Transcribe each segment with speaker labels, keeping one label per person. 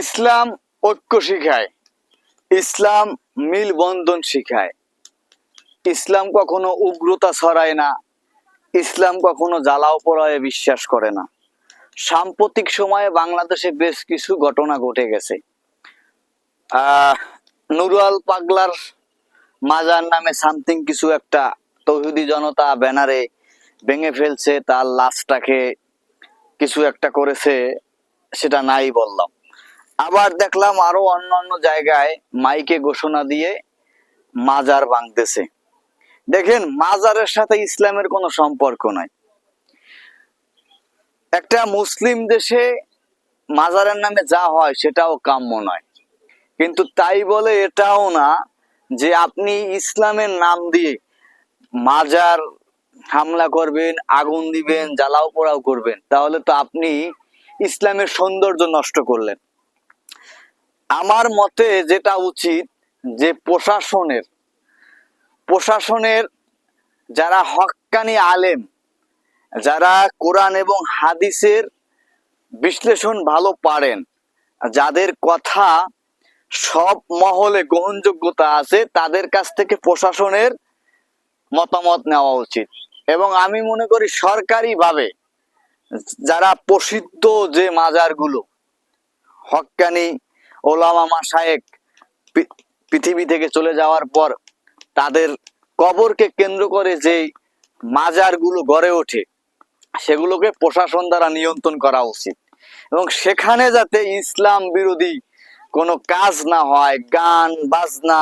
Speaker 1: ইসলাম ঐক্য শিখায়। ইসলাম মিলবন্ধন শিখায়। ইসলাম কখনো উগ্রতা ছড়ায় না। ইসলাম কখনো জ্বালাও পোড়ায় বিশ্বাস করে না। সাম্প্রতিক সময়ে বাংলাদেশে বেশ কিছু ঘটনা ঘটে গেছে। নুরুয়াল পাগলার মাজার নামে সামথিং কিছু একটা তৌহিদি জনতা ব্যানারে ভেঙে ফেলছে, তার লাশটাকে কিছু একটা করেছে, সেটা নাই বললাম। আবার দেখলাম আরও অন্যান্য জায়গায় মাইকে ঘোষণা দিয়ে মাজার ভাঙতেছে। দেখেন, মাজারের সাথে ইসলামের কোনো সম্পর্ক নাই। একটা মুসলিম দেশে মাজারের নামে যা হয় সেটাও কাম্য নয়। কিন্তু তাই বলে এটাও না যে আপনি ইসলামের নাম দিয়ে মাজার হামলা করবেন, আগুন দিবেন, জ্বালাও পোড়াও করবেন, তাহলে তো আপনি ইসলামের সৌন্দর্য নষ্ট করলেন। আমার মতে যেটা উচিত যে প্রশাসনের প্রশাসনের যারা হক্কানি আলেম, যারা কোরআন এবং হাদিসের বিশ্লেষণ ভালো পারেন, যাদের কথা সব মহলে গ্রহণযোগ্যতা আছে, তাদের কাছ থেকে প্রশাসনের মতামত নেওয়া উচিত। এবং আমি মনে করি সরকারিভাবে যারা প্রসিদ্ধ যে মাজারগুলো হক্কানি ওলামা মাসায়েক পৃথিবী থেকে চলে যাওয়ার পর তাদের কবরকে কেন্দ্র করে যে মাজারগুলো গড়ে ওঠে, সেগুলোকে প্রশাসন দ্বারা নিয়ন্ত্রণ করা উচিত। এবং সেখানে যাতে ইসলাম বিরোধী কোনো কাজ না হয়, গান, বাজনা,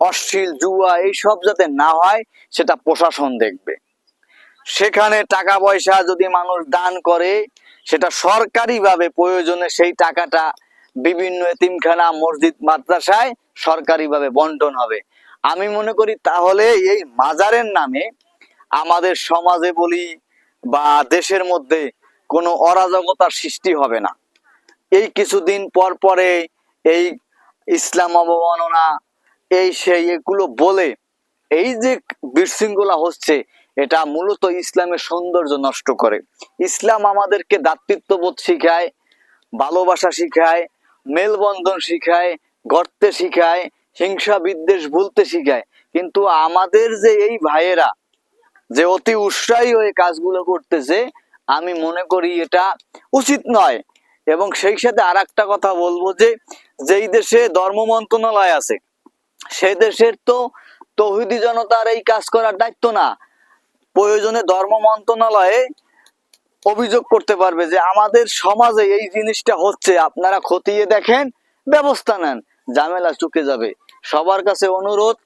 Speaker 1: অশ্লীল জুয়া এইসব যাতে না হয়, সেটা প্রশাসন দেখবে। সেখানে টাকা পয়সা যদি মানুষ দান করে, সেটা সরকারিভাবে প্রয়োজনে সেই টাকাটা বিভিন্ন এতিমখানা মসজিদ, মাদ্রাসায় সরকারিভাবে বন্টন হবে। আমি মনে করি তাহলে এই মাজারের নামে আমাদের সমাজে বলি বা দেশের মধ্যে কোনো অরাজকতার সৃষ্টি হবে না। এই কিছুদিন পর পরে এই ইসলাম অবমাননা, এই সেই এগুলো বলে এই যে বিশৃঙ্খলা হচ্ছে, এটা মূলত ইসলামের সৌন্দর্য নষ্ট করে। ইসলাম আমাদেরকে দাতৃত্ববোধ শিখায়, ভালোবাসা শিখায় মেলবন্ধন শিখায় গর্তে শিখায়, হিংসা বিদ্বেষ ভুলতে শিখায়। কিন্তু আমাদের যে এই ভাইয়েরা যে অতি উৎসাহী হয়ে কাজগুলো করতেছে, আমি মনে করি এটা উচিত নয়। এবং সেই সাথে আর কথা বলব যে, যেই দেশে ধর্ম মন্ত্রণালয় আছে সেই দেশের তো তৌহিদি জনতার এই কাজ করার দায়িত্ব না। প্রয়োজনে ধর্ম মন্ত্রণালয়ে অভিযোগ করতে পারবে যে আমাদের সমাজে এই জিনিসটা হচ্ছে, আপনারা খতিয়ে দেখেন, ব্যবস্থা নেন, ঝামেলা চুকে যাবে। সবার কাছে অনুরোধ,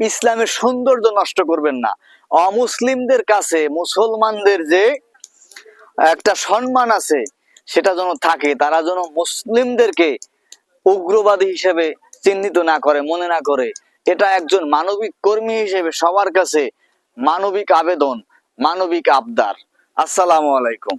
Speaker 1: ইসলামের সৌন্দর্য নষ্ট করবেন না। অমুসলিমদের কাছে, মুসলমানদের যে একটা সম্মান আছে, সেটা যেন থাকে, তারা যেন মুসলিমদেরকে উগ্রবাদী হিসেবে চিহ্নিত না করে, মনে না করে। এটা একজন মানবিক কর্মী হিসেবে সবার কাছে মানবিক আবেদন, মানবিক আবদার। আসসালামু আলাইকুম।